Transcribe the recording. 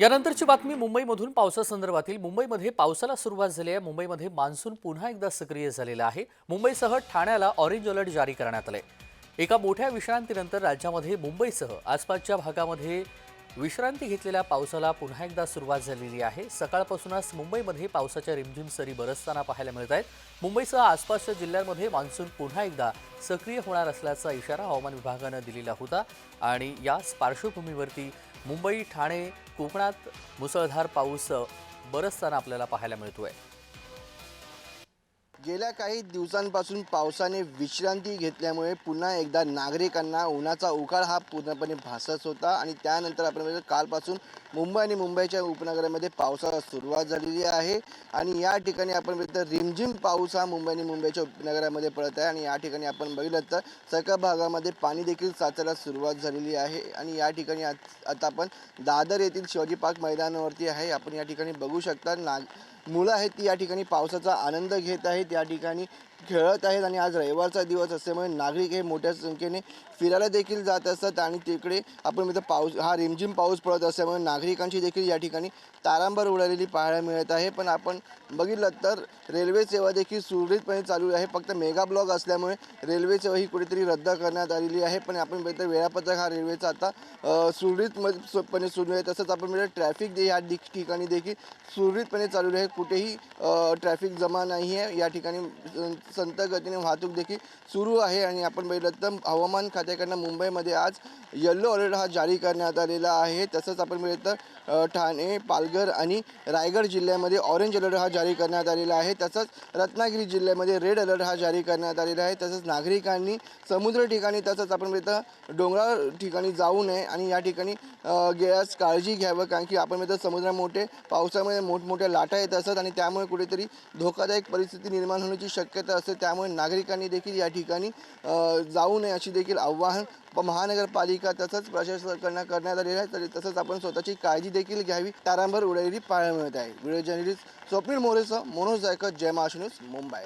यानंतरची बातमी मुंबईमधून पावसासंदर्भातील. मुंबईमध्ये पावसाला सुरुवात झाली आहे. मुंबईमध्ये मान्सून पुन्हा एकदा सक्रिय झालेला आहे. मुंबईसह ठाण्याला ऑरेंज अलर्ट जारी करण्यात आले एका मोठ्या विश्रांतीनंतर राज्यामध्ये मुंबईसह आसपासच्या भागामध्ये विश्रांती घेतलेल्या पावसाला पुन्हा एकदा सुरुवात झालेली आहे. सकाळपासूनच मुंबईमध्ये पावसाच्या रिमझिम सरी बरसताना पाहायला मिळत आहेत. मुंबईसह आसपासच्या जिल्ह्यांमध्ये मान्सून पुन्हा एकदा सक्रिय होणार असल्याचा इशारा हवामान विभागानं दिलेला होता. आणि याच पार्श्वभूमीवरती मुंबई ठाणे कोकणात मुसळधार पाऊस बरसताना आपल्याला पाहायला मिळतो आहे गेल्या काही दिवसांपासून पावसाने विश्रांती घेतल्यामुळे पुन्हा एकदा नागरिकांना उन्हाचा उकाळ हा पूर्णपणे भासत होता आणि त्यानंतर आपण बघितलं कालपासून मुंबई आणि मुंबईच्या उपनगरामध्ये पावसाला सुरुवात झालेली आहे. आणि या ठिकाणी आपण बघितलं रिमझिम पाऊस हा मुंबई आणि मुंबईच्या उपनगरामध्ये पडत आहे. आणि या ठिकाणी आपण बघितलं तर सकाळ भागामध्ये पाणी देखील साचायला सुरुवात झालेली आहे. आणि या ठिकाणी आता आपण दादर येथील शिवाजी पार्क मैदानावरती आहे. आपण या ठिकाणी बघू शकता नाग मुलं आहेत ती या ठिकाणी पावसाचा आनंद घेत आहेत. या ठिकाणी खेळत आहेत आणि आज रविवारचा दिवस असल्यामुळे नागरिक हे मोठ्या संख्येने फिरायला देखील जात असतात आणि तिकडे आपण म्हणतो पाऊस हा रिमझिम पाऊस पडत असल्यामुळे नागरिकांची देखील या ठिकाणी तारांबर उडालेली पाहायला मिळत आहे. पण आपण बघितलं तर रेल्वे सेवा देखील सुरळीतपणे चालू आहे. फक्त मेगा ब्लॉक असल्यामुळे रेल्वे सेवा ही कुठेतरी रद्द करण्यात आलेली आहे. पण आपण बघितलं वेळापत्रक हा रेल्वेचा आता सुरळीतपणे सुरू आहे. तसंच आपण बघितलं ट्रॅफिक दे या ठिकाणी देखील सुरळीतपणे चालू आहे. कुठेही ट्रॅफिक जमा नाही आहे. या ठिकाणी संत गतीने वाहतूक देखील सुरू आहे आणि आपण बघितलं तर हवामान खात्याकडनं मुंबईमध्ये आज येल्लो अलर्ट हा जारी करण्यात आलेला आहे. तसंच आपण बघितलं तर ठाणे पालघर आणि रायगड जिल्ह्यामध्ये ऑरेंज अलर्ट हा जारी करण्यात आलेला आहे. तसंच रत्नागिरी जिल्ह्यामध्ये रेड अलर्ट हा जारी करण्यात आलेला आहे. तसंच नागरिकांनी समुद्र ठिकाणी तसंच आपण बघितलं डोंगराळ ठिकाणी जाऊ नये आणि या ठिकाणी गेल्यास काळजी घ्यावं. कारण की आपण बघितलं समुद्र मोठे पावसामध्ये मोठमोठ्या लाटा येत असतात आणि त्यामुळे कुठेतरी धोकादायक परिस्थिती निर्माण होण्याची शक्यता असते. त्यामुळे नागरिकांनी देखील या ठिकाणी जाऊ नये अशी देखील आव्हान महानगरपालिका तसंच प्रशासनाकडनं करण्यात आलेलं आहे. तरी तसंच आपण स्वतःची काळजी देखील घ्यावी. तारांभर उडालेली पाहायला मिळत आहे. व्हिडिओ जर्नलिस्ट स्वप्नील मोरेसह मनोज जायकर जय महाराष्ट्र न्यूज मुंबई.